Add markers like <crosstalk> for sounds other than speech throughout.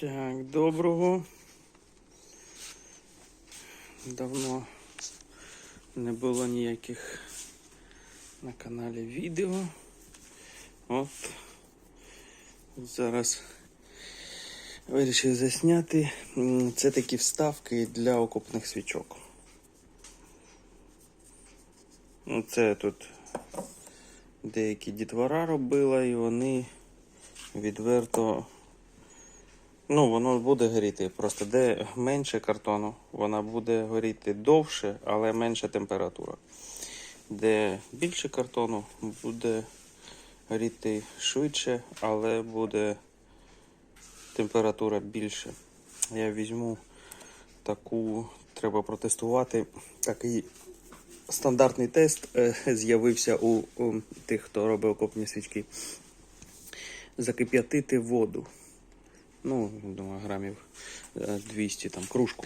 Так, доброго. Давно не було ніяких на каналі відео. От. Зараз вирішив засняти. Це такі вставки для окопних свічок. Ну, Це тут деякі дітвора робила і вони відверто Ну, воно буде горіти. Просто де менше картону, вона буде горіти довше, але менша температура. Де більше картону, буде горіти швидше, але буде температура більше. Я візьму таку, треба протестувати. Такий стандартний тест е, з'явився у, у тих, хто робив окопні свічки. Закип'ятити воду ну, думаю, грамів е, 200 там кружку.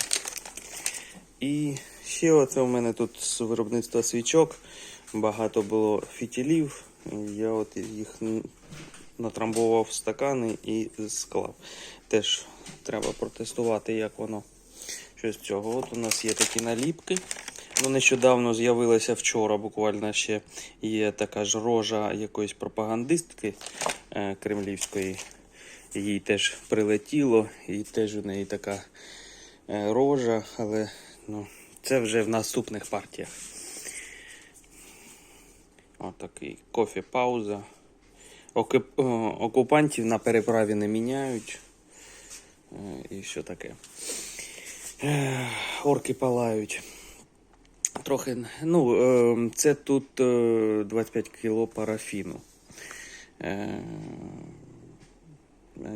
І ще оце у мене тут з виробництва свічок. Багато було фітілів. Я от їх н- натрамбував в стакани і склав. Теж треба протестувати, як воно. Що з цього. От у нас є такі наліпки. Ну, нещодавно з'явилася вчора, буквально ще є така ж рожа якоїсь пропагандистки е, кремлівської їй теж прилетіло, і теж у неї така е, рожа, але ну, це вже в наступних партіях. Отакий кофе пауза. Окупантів на переправі не міняють. Е, І що таке. Е, Орки палають. Трохи, ну, це тут е, 25 кіло парафіну.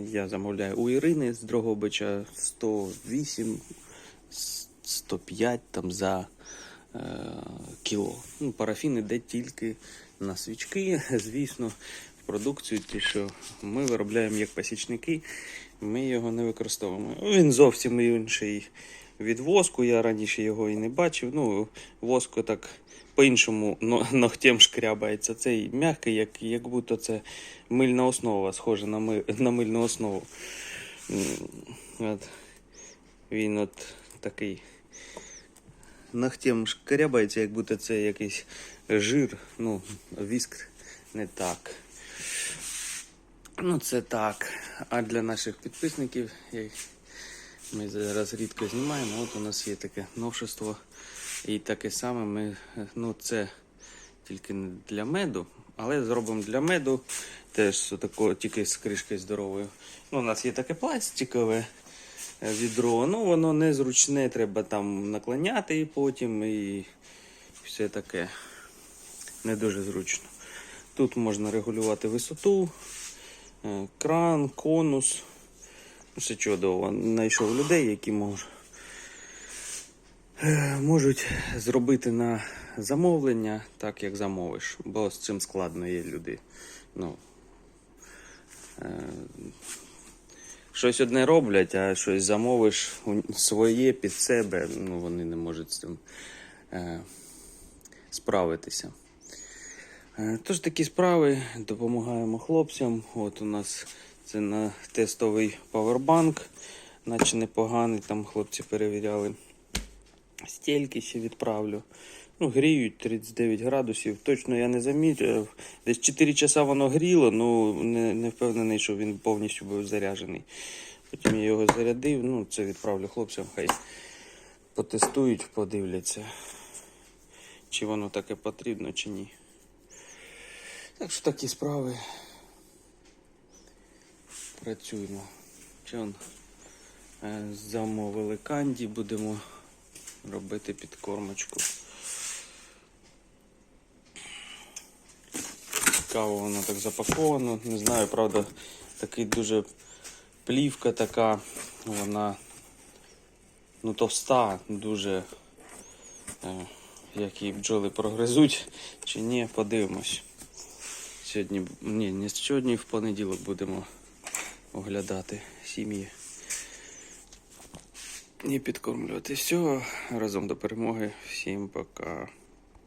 Я замовляю у Ірини з Дрогобича 108, 105 там за е, кіло. Ну, парафін іде тільки на свічки. <laughs> Звісно, в продукцію, ті, що ми виробляємо як пасічники, ми його не використовуємо. Він зовсім інший від воску. Я раніше його і не бачив. Ну, воску так по-іншому но- ногтем шкрябається. Цей м'який, як, як будто це мильна основа, схожа на, ми, на мильну основу. От. Він от такий ногтем шкрябається, як будто це якийсь жир. Ну, віск не так. Ну, це так. А для наших підписників ми зараз рідко знімаємо. От у нас є таке новшество. І таке саме ми, ну це тільки не для меду, але зробимо для меду теж з такого, тільки з кришкою здоровою. Ну, у нас є таке пластикове е, відро, ну воно незручне, треба там наклоняти і потім і все таке. Не дуже зручно. Тут можна регулювати висоту, е, кран, конус. Ну, Все чудово. Знайшов людей, які можуть можуть зробити на замовлення так, як замовиш, бо з цим складно є люди. Ну, е, щось одне роблять, а щось замовиш своє під себе, ну вони не можуть з цим е, справитися. Е, Тож такі справи допомагаємо хлопцям. От у нас це на тестовий павербанк, наче непоганий, там хлопці перевіряли. Стільки ще відправлю. Ну, гріють 39 градусів. Точно я не замітив. Десь 4 часа воно гріло, ну не, не впевнений, що він повністю був заряджений. Потім я його зарядив, ну це відправлю хлопцям, хай потестують, подивляться, чи воно таке потрібно, чи ні. Так що такі справи. Працюємо. Чи е, замовили канді, будемо робити підкормочку. Цікаво воно так запаковано. Не знаю, правда, такий дуже плівка така, вона ну, товста, дуже. Е, як її бджоли прогризуть чи ні, подивимось. Сьогодні, ні, не сьогодні, в понеділок будемо оглядати сім'ї і підкормлювати. Все, разом до перемоги. Всім пока.